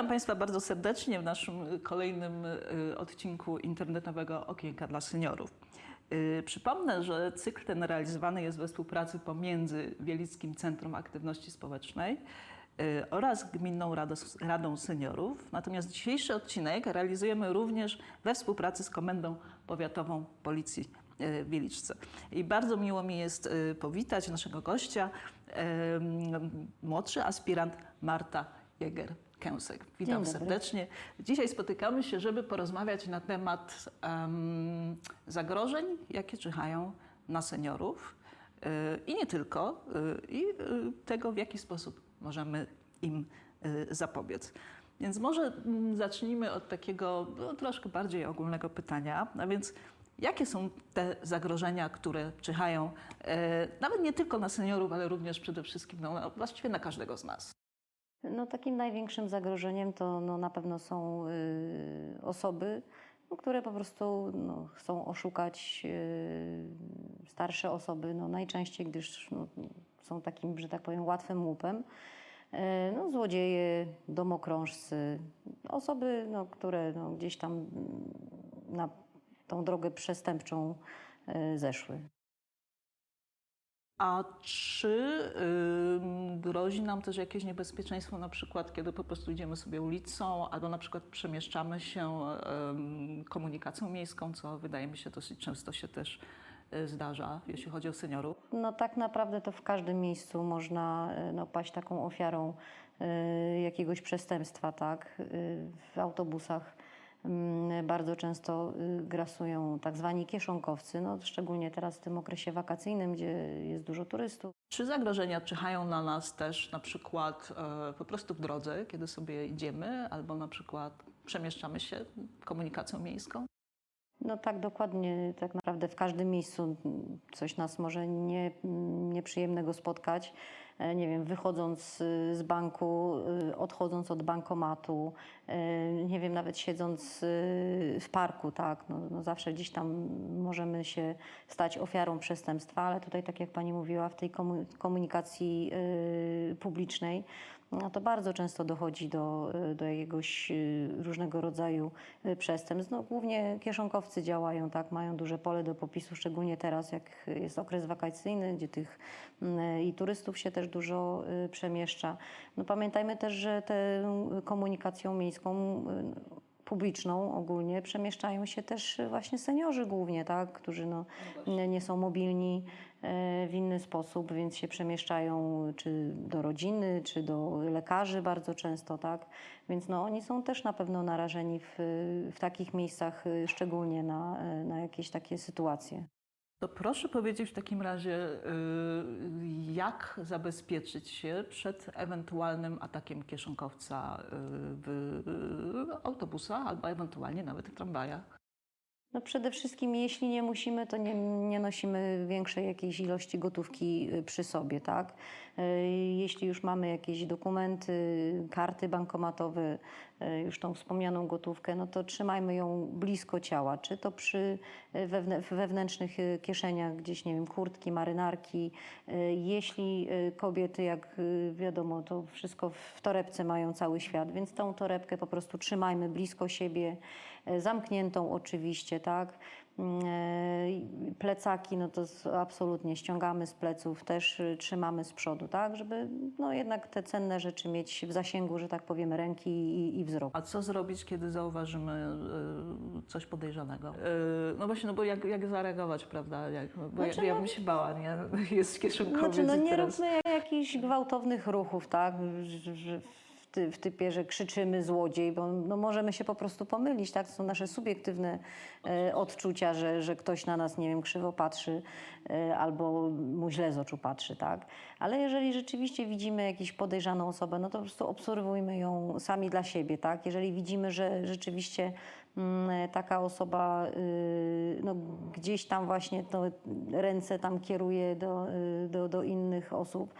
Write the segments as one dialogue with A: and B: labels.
A: Witam Państwa bardzo serdecznie w naszym kolejnym y, odcinku internetowego Okienka dla Seniorów. Y, Przypomnę, że cykl ten realizowany jest we współpracy pomiędzy Wielickim Centrum Aktywności Społecznej y, oraz Gminną Radą, Seniorów. Natomiast dzisiejszy odcinek realizujemy również we współpracy z Komendą Powiatową Policji y, w Wieliczce. I bardzo miło mi jest y, powitać naszego gościa, młodszy aspirant Marta Jäger-Kęsek. Witam serdecznie. Dzisiaj spotykamy się, żeby porozmawiać na temat em, zagrożeń, jakie czyhają na seniorów y, i nie tylko, y, i y, tego, w jaki sposób możemy im y, zapobiec. Więc może mm, zacznijmy od takiego no, troszkę bardziej ogólnego pytania, a więc jakie są te zagrożenia, które czyhają e, nawet nie tylko na seniorów, ale również przede wszystkim no, właściwie na każdego z nas.
B: No, takim największym zagrożeniem to no, na pewno są y, osoby, no, które po prostu no, chcą oszukać y, starsze osoby, no, najczęściej gdyż no, są takim, że tak powiem, łatwym łupem. Y, no, złodzieje, domokrążcy, osoby, no, które no, gdzieś tam na tą drogę przestępczą y, zeszły.
A: A czy ym, grozi nam też jakieś niebezpieczeństwo, na przykład kiedy po prostu idziemy sobie ulicą, albo na przykład przemieszczamy się ym, komunikacją miejską, co wydaje mi się dosyć często się też y, zdarza, jeśli chodzi o seniorów?
B: No tak naprawdę to w każdym miejscu można e, no, paść taką ofiarą e, jakiegoś przestępstwa, tak? E, W autobusach bardzo często y, grasują tak zwani kieszonkowcy, no, szczególnie teraz w tym okresie wakacyjnym, gdzie jest dużo turystów.
A: Czy zagrożenia czyhają na nas też na przykład e, po prostu w drodze, kiedy sobie idziemy, albo na przykład przemieszczamy się komunikacją miejską?
B: No tak dokładnie, tak naprawdę w każdym miejscu mm, coś nas może nie, mm, nieprzyjemnego spotkać. E, Nie wiem, wychodząc y, z banku, y, odchodząc od bankomatu, nie wiem, nawet siedząc y, w parku, tak, no, no zawsze gdzieś tam możemy się stać ofiarą przestępstwa, ale tutaj, tak jak Pani mówiła, w tej komu- komunikacji y, publicznej, no to bardzo często dochodzi do, y, do jakiegoś różnego rodzaju przestępstw. No, głównie kieszonkowcy działają, tak, mają duże pole do popisu, szczególnie teraz, jak jest okres wakacyjny, gdzie tych i turystów się też dużo przemieszcza. No, pamiętajmy też, że tę komunikacją miejską y, publiczną ogólnie przemieszczają się też właśnie seniorzy głównie, tak, którzy no, nie- nie są mobilni e, w inny sposób, więc się przemieszczają czy do rodziny, czy do lekarzy bardzo często, tak, więc no, oni są też na pewno narażeni w, w takich miejscach y, szczególnie na, na jakieś takie sytuacje.
A: To proszę powiedzieć w takim razie, y, jak zabezpieczyć się przed ewentualnym atakiem kieszonkowca y, w autobusach albo ewentualnie nawet w tramwajach.
B: No przede wszystkim, jeśli nie musimy, to nie, nie nosimy większej jakiejś ilości gotówki y, przy sobie, tak? Y, Jeśli już mamy jakieś dokumenty, karty bankomatowe, y, już tą wspomnianą gotówkę, no to trzymajmy ją blisko ciała, czy to przy w wewnętrznych kieszeniach, gdzieś, nie wiem, kurtki, marynarki. Jeśli kobiety, jak wiadomo, to wszystko w torebce mają cały świat, więc tą torebkę po prostu trzymajmy blisko siebie, e, zamkniętą oczywiście, tak. Mm, e, Plecaki, no to absolutnie ściągamy z pleców, też y, trzymamy z przodu, tak, żeby no jednak te cenne rzeczy mieć w zasięgu, że tak powiem, ręki i, i wzroku.
A: A co zrobić, kiedy zauważymy y, coś podejrzanego? Y, No właśnie, no bo jak, jak zareagować, prawda? Jak, bo
B: Znaczy,
A: ja, ja
B: no-
A: bym się bała, nie? Jest kieszonkowiec
B: Znaczy, no nie
A: teraz...
B: róbmy jakichś gwałtownych ruchów, tak? że- że W, ty, w typie, że krzyczymy złodziej, bo no, możemy się po prostu pomylić, tak? To są nasze subiektywne e, odczucia, że, że ktoś na nas, nie wiem, krzywo patrzy e, albo mu źle z oczu patrzy, tak? Ale jeżeli rzeczywiście widzimy jakąś podejrzaną osobę, no to po prostu obserwujmy ją sami dla siebie, tak? Jeżeli widzimy, że rzeczywiście mm, taka osoba y, no, gdzieś tam właśnie to ręce tam kieruje do, y, do, do innych osób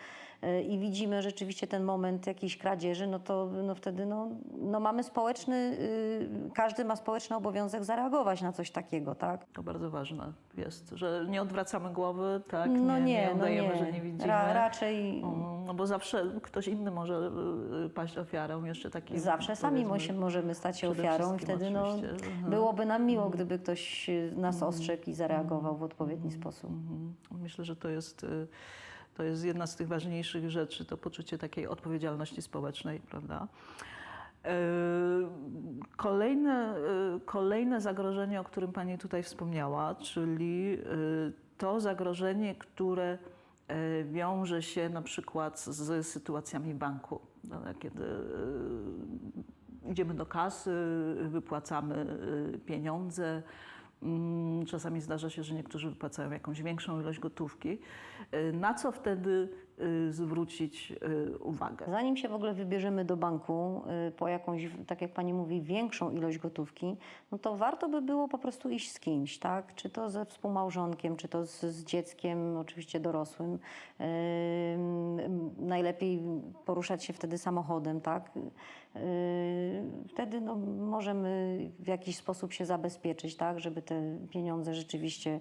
B: i widzimy rzeczywiście ten moment jakiejś kradzieży, no to no wtedy no, no mamy społeczny, y, każdy ma społeczny obowiązek zareagować na coś takiego, tak?
A: To bardzo ważne jest, że nie odwracamy głowy, tak?
B: No nie,
A: nie
B: no
A: udajemy,
B: nie.
A: że nie widzimy.
B: Ra, raczej
A: Mm, No bo zawsze ktoś inny może y, paść ofiarą jeszcze takiej.
B: Zawsze sami możemy stać się ofiarą i wtedy no.
A: Mhm.
B: byłoby nam miło, gdyby ktoś y, nas ostrzegł i zareagował w odpowiedni sposób.
A: Mhm. Myślę, że to jest, y, to jest jedna z tych ważniejszych rzeczy, to poczucie takiej odpowiedzialności społecznej, prawda? Y, Kolejne, y, kolejne zagrożenie, o którym Pani tutaj wspomniała, czyli y, to zagrożenie, które wiąże się na przykład z sytuacjami banku, prawda? kiedy idziemy do kasy, wypłacamy pieniądze. Mm, Czasami zdarza się, że niektórzy wypłacają jakąś większą ilość gotówki. Y, Na co wtedy zwrócić y, uwagę?
B: Zanim się w ogóle wybierzemy do banku y, po jakąś, tak jak pani mówi, większą ilość gotówki, no to warto by było po prostu iść z kimś, tak? Czy to ze współmałżonkiem, czy to z, z dzieckiem, oczywiście dorosłym. Ym, Najlepiej poruszać się wtedy samochodem, tak? Yy, Wtedy no, możemy w jakiś sposób się zabezpieczyć, tak? Żeby te pieniądze rzeczywiście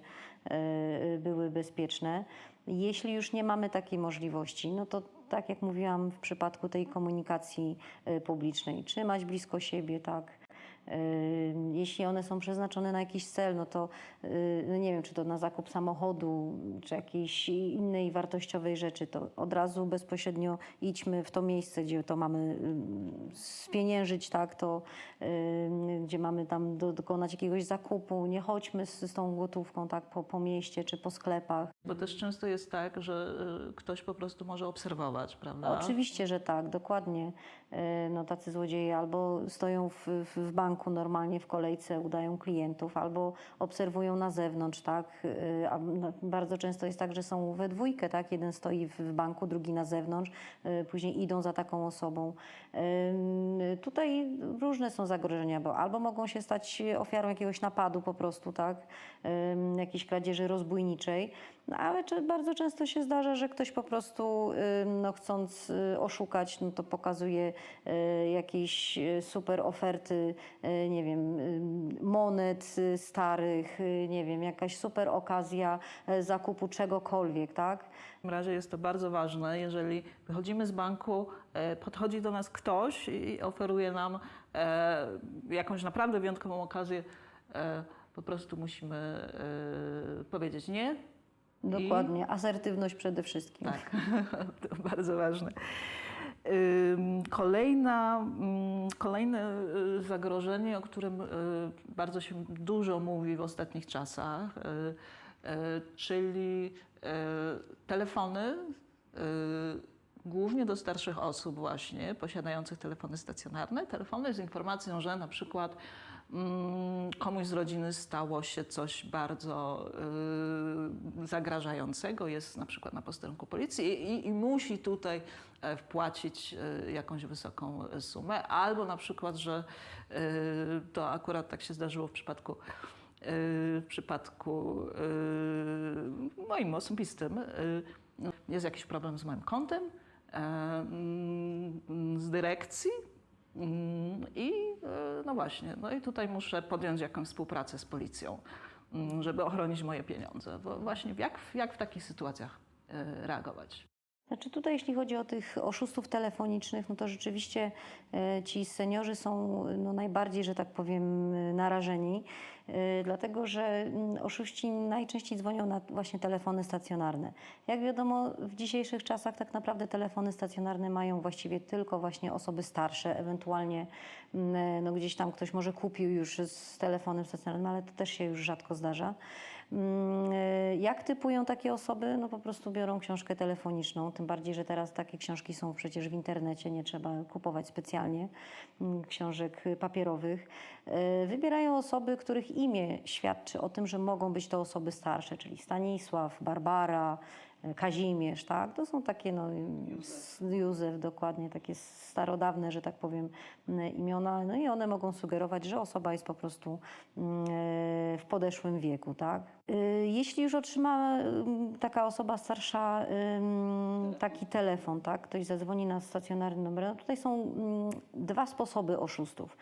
B: yy, były bezpieczne. Jeśli już nie mamy takiej możliwości, no to tak jak mówiłam w przypadku tej komunikacji y, publicznej, trzymać blisko siebie, tak. Y, Jeśli one są przeznaczone na jakiś cel, no to y, no nie wiem, czy to na zakup samochodu, czy jakiejś innej wartościowej rzeczy, to od razu bezpośrednio idźmy w to miejsce, gdzie to mamy y, spieniężyć, tak, to y, gdzie mamy tam do, dokonać jakiegoś zakupu. Nie chodźmy z, z tą gotówką tak po, po mieście czy po sklepach.
A: Bo też często jest tak, że y, ktoś po prostu może obserwować, prawda?
B: Oczywiście, że tak, dokładnie. E, No, tacy złodzieje albo stoją w, w, w banku normalnie w kolejce, udają klientów, albo obserwują na zewnątrz, tak. E, A no, bardzo często jest tak, że są we dwójkę, tak. Jeden stoi w, banku, drugi na zewnątrz, e, później idą za taką osobą. Em, Tutaj różne są zagrożenia, bo albo mogą się stać ofiarą jakiegoś napadu po prostu, tak, jakiejś kradzieży rozbójniczej, no, ale bardzo często się zdarza, że ktoś po prostu no, chcąc y, oszukać, no to pokazuje y, jakieś y, super oferty, nie wiem, monet starych, nie wiem, jakaś super okazja zakupu czegokolwiek, tak?
A: W takim razie jest to bardzo ważne, jeżeli wychodzimy z banku, podchodzi do nas ktoś i oferuje nam jakąś naprawdę wyjątkową okazję, po prostu musimy powiedzieć nie.
B: Dokładnie, asertywność przede wszystkim.
A: Tak, to bardzo ważne. Kolejna, mm, kolejne y, zagrożenie, o którym y, bardzo się dużo mówi w ostatnich czasach, y, czyli telefony, głównie do starszych osób właśnie, posiadających telefony stacjonarne, telefony z informacją, że na przykład komuś z rodziny stało się coś bardzo y, zagrażającego, jest na przykład na posterunku policji i, i musi tutaj e, wpłacić e, jakąś wysoką sumę, albo na przykład, że y, to akurat tak się zdarzyło w przypadku y, w przypadku moim osobistym, y, jest jakiś problem z moim kontem, e, mm, z dyrekcji mm, i e, no właśnie, no i tutaj muszę podjąć jakąś współpracę z policją, mm, żeby ochronić moje pieniądze. Bo właśnie jak, jak w takich sytuacjach e, reagować?
B: Znaczy tutaj, jeśli chodzi o tych oszustów telefonicznych, no to rzeczywiście e, ci seniorzy są no, najbardziej, że tak powiem, narażeni, e, dlatego że mm, oszuści najczęściej dzwonią na właśnie telefony stacjonarne. Jak wiadomo, w dzisiejszych czasach tak naprawdę telefony stacjonarne mają właściwie tylko właśnie osoby starsze, ewentualnie mm, e, no, gdzieś tam ktoś może kupił już z telefonem stacjonarnym, ale to też się już rzadko zdarza. Mm, e, Jak typują takie osoby? No po prostu biorą książkę telefoniczną, tym bardziej, że teraz takie książki są przecież w internecie, nie trzeba kupować specjalnie mm, książek papierowych. E, Wybierają osoby, których imię świadczy o tym, że mogą być to osoby starsze, czyli Stanisław, Barbara, Kazimierz, tak? To są takie, no, Józef, dokładnie, takie starodawne, że tak powiem, imiona. No i one mogą sugerować, że osoba jest po prostu e, w podeszłym wieku, tak? E, Jeśli już otrzyma taka osoba starsza taki telefon, tak? Ktoś zadzwoni na stacjonarny numer, no tutaj są dwa sposoby oszustów.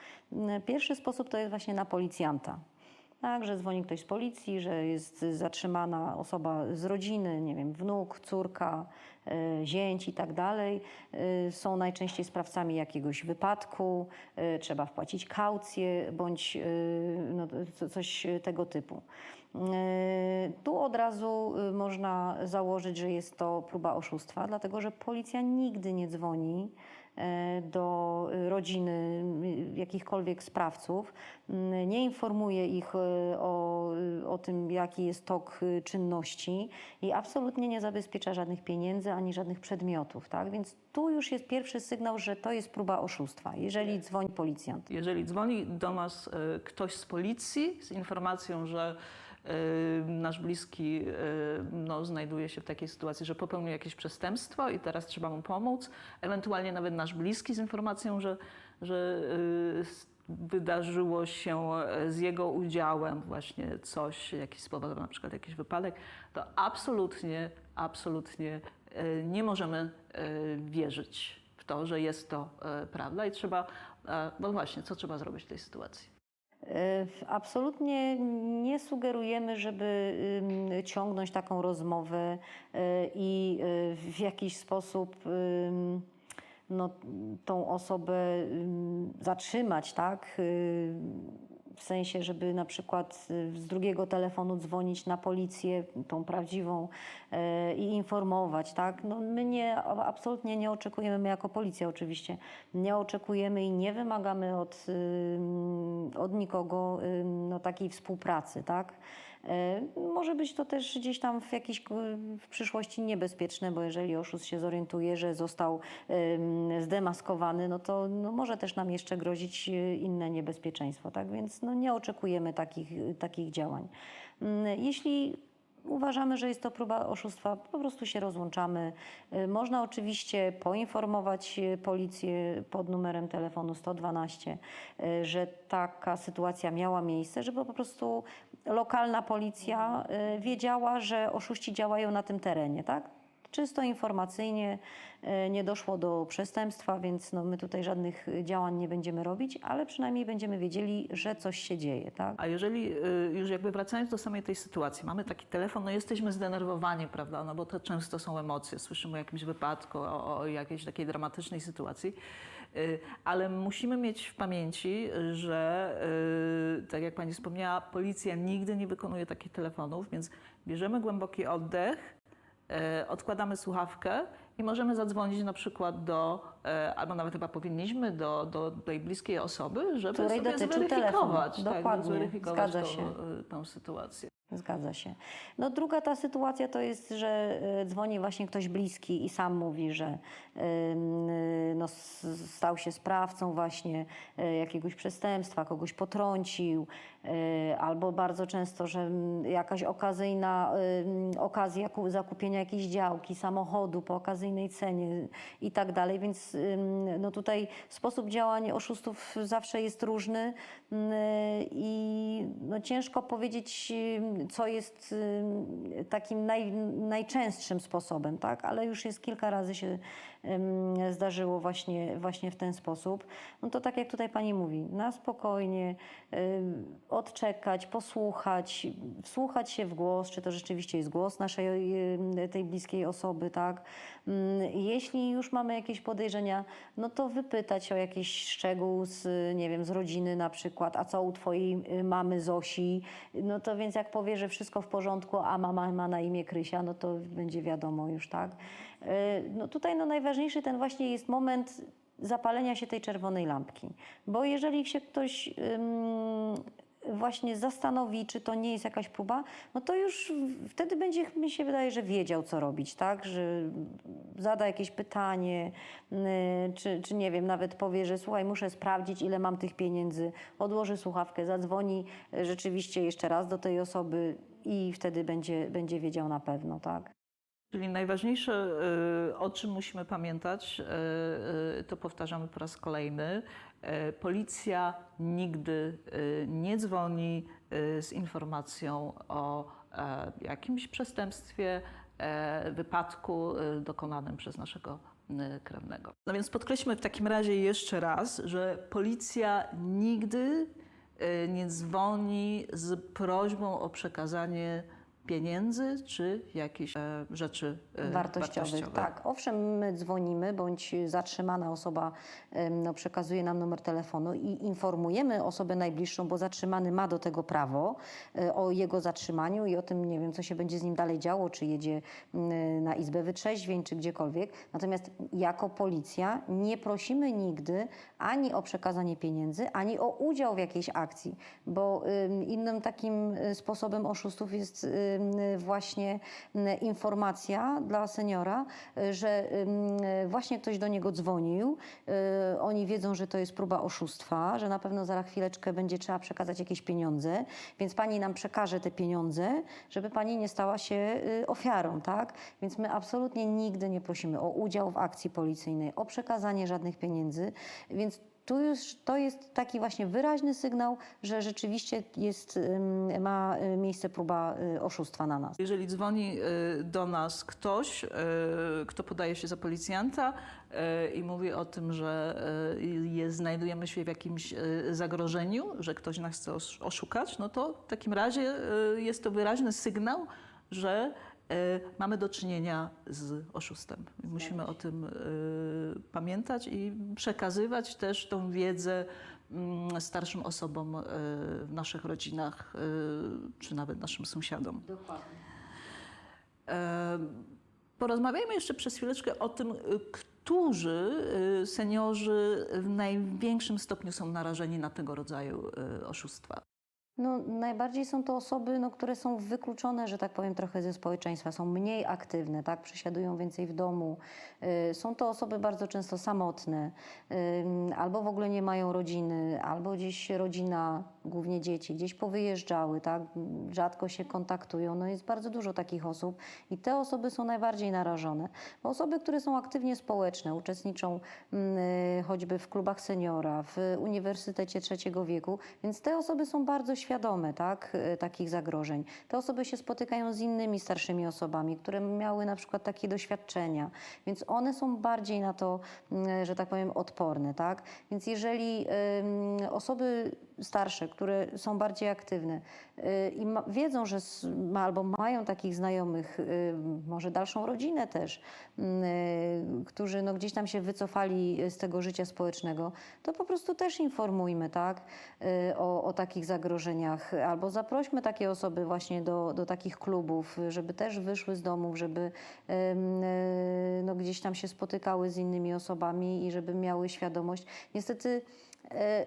B: Pierwszy sposób to jest właśnie na policjanta. Tak, że dzwoni ktoś z policji, że jest zatrzymana osoba z rodziny, nie wiem, wnuk, córka, y, zięć i tak dalej. Y, Są najczęściej sprawcami jakiegoś wypadku, y, trzeba wpłacić kaucję bądź no, co- coś tego typu. Tu od razu można założyć, że jest to próba oszustwa, dlatego że policja nigdy nie dzwoni e, do y, rodziny jakichkolwiek sprawców, nie informuje ich y, o, o tym, jaki jest tok y, czynności i absolutnie nie zabezpiecza żadnych pieniędzy ani żadnych przedmiotów. Tak? Więc tu już jest pierwszy sygnał, że to jest próba oszustwa, jeżeli dzwoni policjant.
A: Jeżeli dzwoni do nas e, ktoś z policji z informacją, że e, nasz bliski e, no, znajduje się w takiej sytuacji, że popełnił jakieś przestępstwo i teraz trzeba mu pomóc, ewentualnie nawet nasz bliski z informacją, że, że s- wydarzyło się e, z jego udziałem właśnie coś, jakiś spowodował na przykład jakiś wypadek, to absolutnie, absolutnie e, nie możemy e, wierzyć w to, że jest to prawda i trzeba, no właśnie, co trzeba zrobić w tej sytuacji?
B: E, Absolutnie nie sugerujemy, żeby ciągnąć taką rozmowę e, i e, w jakiś sposób no, tą osobę ym, zatrzymać, tak? W sensie, żeby na przykład z drugiego telefonu dzwonić na policję, tą prawdziwą e, i informować, tak? No, my nie, absolutnie nie oczekujemy, my jako policja oczywiście, nie oczekujemy i nie wymagamy od, od nikogo no, takiej współpracy, tak? E, Może być to też gdzieś tam w jakiejś w przyszłości niebezpieczne, bo jeżeli oszust się zorientuje, że został em, zdemaskowany, no to no może też nam jeszcze grozić e, inne niebezpieczeństwo, tak? Więc no nie oczekujemy takich, takich działań. Mm, Jeśli uważamy, że jest to próba oszustwa, po prostu się rozłączamy. E, Można oczywiście poinformować e, policję pod numerem telefonu 112, e, że taka sytuacja miała miejsce, żeby po prostu lokalna policja wiedziała, że oszuści działają na tym terenie, tak? Czysto informacyjnie e, nie doszło do przestępstwa, więc no my tutaj żadnych działań nie będziemy robić, ale przynajmniej będziemy wiedzieli, że coś się dzieje, tak?
A: A jeżeli y, już jakby wracając do samej tej sytuacji, mamy taki telefon, no jesteśmy zdenerwowani, prawda, no bo to często są emocje, słyszymy o jakimś wypadku, o, o jakiejś takiej dramatycznej sytuacji, y, ale musimy mieć w pamięci, że tak jak Pani wspomniała, policja nigdy nie wykonuje takich telefonów, więc bierzemy głęboki oddech, e, odkładamy słuchawkę i możemy zadzwonić na przykład do, e, albo nawet chyba powinniśmy, do, do tej bliskiej osoby, żeby
B: Której
A: sobie
B: dotyczył
A: zweryfikować,
B: telefon.
A: tak,
B: Dokładnie,
A: zweryfikować
B: zgadza
A: tą,
B: się.
A: e, tą sytuację.
B: Zgadza się. No druga ta sytuacja to jest, że e, dzwoni właśnie ktoś bliski i sam mówi, że y, no, stał się sprawcą właśnie e, jakiegoś przestępstwa, kogoś potrącił, e, albo bardzo często, że jakaś okazyjna okazja ku- zakupienia jakiejś działki, samochodu po okazyjnej cenie i tak dalej, więc no tutaj sposób działań oszustów zawsze jest różny i no ciężko powiedzieć, co jest takim naj, najczęstszym sposobem, tak? ale już jest kilka razy się zdarzyło właśnie, właśnie w ten sposób. No to tak jak tutaj pani mówi, na spokojnie odczekać, posłuchać, wsłuchać się w głos, czy to rzeczywiście jest głos naszej tej bliskiej osoby, tak? Jeśli już mamy jakieś podejrzenia, no to wypytać o jakiś szczegół z, nie wiem, z rodziny na przykład, a co u twojej y, mamy Zosi, no to więc jak powie, że wszystko w porządku, a mama ma na imię Krysia, no to będzie wiadomo już, tak? Y, No tutaj no najważniejszy ten właśnie jest moment zapalenia się tej czerwonej lampki, bo jeżeli się ktoś właśnie zastanowi, czy to nie jest jakaś próba, no to już wtedy będzie, mi się wydaje, że wiedział, co robić, tak? Że zada jakieś pytanie, y, czy, czy nie wiem, nawet powie, że słuchaj, muszę sprawdzić, ile mam tych pieniędzy, odłoży słuchawkę, zadzwoni y, rzeczywiście jeszcze raz do tej osoby i wtedy będzie, będzie wiedział na pewno, tak?
A: Czyli najważniejsze, y, o czym musimy pamiętać, y, y, to powtarzamy po raz kolejny. Policja nigdy nie dzwoni z informacją o e, jakimś przestępstwie, e, wypadku dokonanym przez naszego krewnego. No więc podkreślmy w takim razie jeszcze raz, że policja nigdy nie dzwoni z prośbą o przekazanie pieniędzy czy jakichś e, rzeczy e,
B: wartościowych.
A: wartościowych.
B: Tak, owszem, my dzwonimy, bądź zatrzymana osoba em, no, przekazuje nam numer telefonu i informujemy osobę najbliższą, bo zatrzymany ma do tego prawo, e, o jego zatrzymaniu i o tym, nie wiem, co się będzie z nim dalej działo, czy jedzie mm, na izbę wytrzeźwień, czy gdziekolwiek. Natomiast jako policja nie prosimy nigdy ani o przekazanie pieniędzy, ani o udział w jakiejś akcji, bo ym, innym takim y, sposobem oszustów jest y, właśnie y, informacja dla seniora, y, że y, właśnie ktoś do niego dzwonił, y, oni wiedzą, że to jest próba oszustwa, że na pewno za chwileczkę będzie trzeba przekazać jakieś pieniądze, więc pani nam przekaże te pieniądze, żeby pani nie stała się y, ofiarą, tak? Więc my absolutnie nigdy nie prosimy o udział w akcji policyjnej, o przekazanie żadnych pieniędzy, więc tu już to jest taki właśnie wyraźny sygnał, że rzeczywiście jest, ma y, miejsce próba y, oszustwa na nas.
A: Jeżeli dzwoni y, do nas ktoś, kto podaje się za policjanta i mówi o tym, że znajdujemy się w jakimś zagrożeniu, że ktoś nas chce osz- oszukać, no to w takim razie jest to wyraźny sygnał, że mamy do czynienia z oszustem. Musimy o tym y, pamiętać i przekazywać też tą wiedzę mm, starszym osobom y, w naszych rodzinach, czy nawet naszym sąsiadom.
B: Dokładnie.
A: E, Porozmawiajmy jeszcze przez chwileczkę o tym, którzy seniorzy w największym stopniu są narażeni na tego rodzaju oszustwa.
B: No, najbardziej są to osoby, no, które są wykluczone, że tak powiem, trochę ze społeczeństwa, są mniej aktywne, tak? przesiadują więcej w domu. Y, Są to osoby bardzo często samotne, ym, albo w ogóle nie mają rodziny, albo gdzieś rodzina, głównie dzieci, gdzieś powyjeżdżały, tak? rzadko się kontaktują. No, jest bardzo dużo takich osób i te osoby są najbardziej narażone. Bo osoby, które są aktywnie społeczne, uczestniczą mm, y, choćby w klubach seniora, w Uniwersytecie Trzeciego Wieku, więc te osoby są bardzo tak, y, takich zagrożeń. Te osoby się spotykają z innymi starszymi osobami, które miały na przykład takie doświadczenia, więc one są bardziej na to, mm, że tak powiem, odporne. Tak? Więc jeżeli osoby starsze, które są bardziej aktywne y, i ma, wiedzą, że ma, albo mają takich znajomych, y, może dalszą rodzinę też, y, którzy no, gdzieś tam się wycofali z tego życia społecznego, to po prostu też informujmy tak, o, o takich zagrożeniach, albo zaprośmy takie osoby właśnie do, do takich klubów, żeby też wyszły z domów, żeby no, gdzieś tam się spotykały z innymi osobami i żeby miały świadomość. Niestety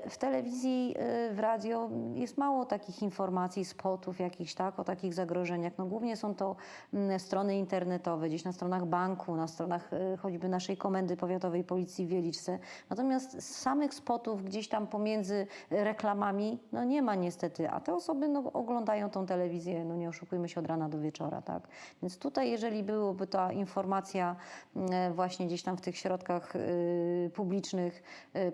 B: w telewizji, e, w radio jest mało takich informacji, spotów jakichś, tak, o takich zagrożeniach. No, głównie są to mm, strony internetowe, gdzieś na stronach banku, na stronach e, choćby naszej Komendy Powiatowej Policji w Wieliczce. Natomiast samych spotów gdzieś tam pomiędzy reklamami, no nie ma niestety, a te osoby no, oglądają tą telewizję, no nie oszukujmy się, od rana do wieczora, tak. Więc tutaj, jeżeli byłoby ta informacja mm, właśnie gdzieś tam w tych środkach publicznych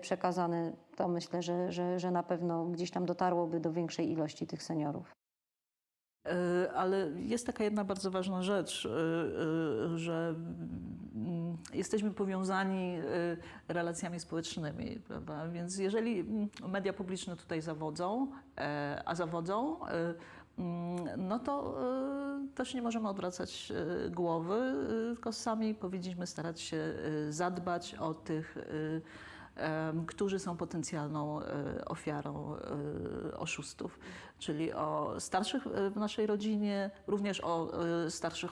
B: przekazane, to myślę, że, że, że na pewno gdzieś tam dotarłoby do większej ilości tych seniorów.
A: E, Ale jest taka jedna bardzo ważna rzecz, e, e, że mm, jesteśmy powiązani relacjami społecznymi, prawda? Więc jeżeli mm, media publiczne tutaj zawodzą, a zawodzą, mm, no to też nie możemy odwracać głowy, tylko sami powinniśmy starać się zadbać o tych którzy są potencjalną e, ofiarą e, oszustów, czyli o starszych e, w naszej rodzinie, również o starszych,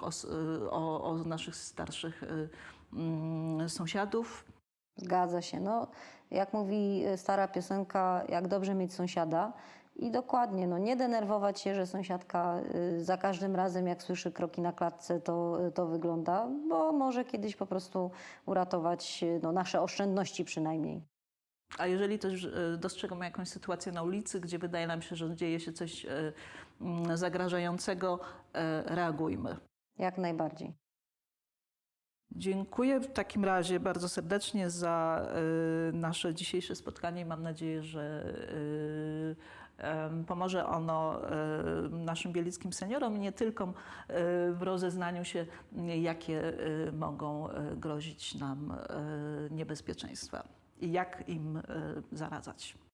A: o, o naszych starszych mm, sąsiadów.
B: Zgadza się. No, jak mówi stara piosenka, jak dobrze mieć sąsiada. I dokładnie, no, nie denerwować się, że sąsiadka y, za każdym razem, jak słyszy kroki na klatce, to, to wygląda, bo może kiedyś po prostu uratować y, no, nasze oszczędności przynajmniej.
A: A jeżeli też dostrzegamy jakąś sytuację na ulicy, gdzie wydaje nam się, że dzieje się coś mm, zagrażającego, reagujmy.
B: Jak najbardziej.
A: Dziękuję w takim razie bardzo serdecznie za y, nasze dzisiejsze spotkanie mam nadzieję, że y, pomoże ono naszym bielickim seniorom nie tylko w rozeznaniu się, jakie mogą grozić nam niebezpieczeństwa i jak im zaradzać.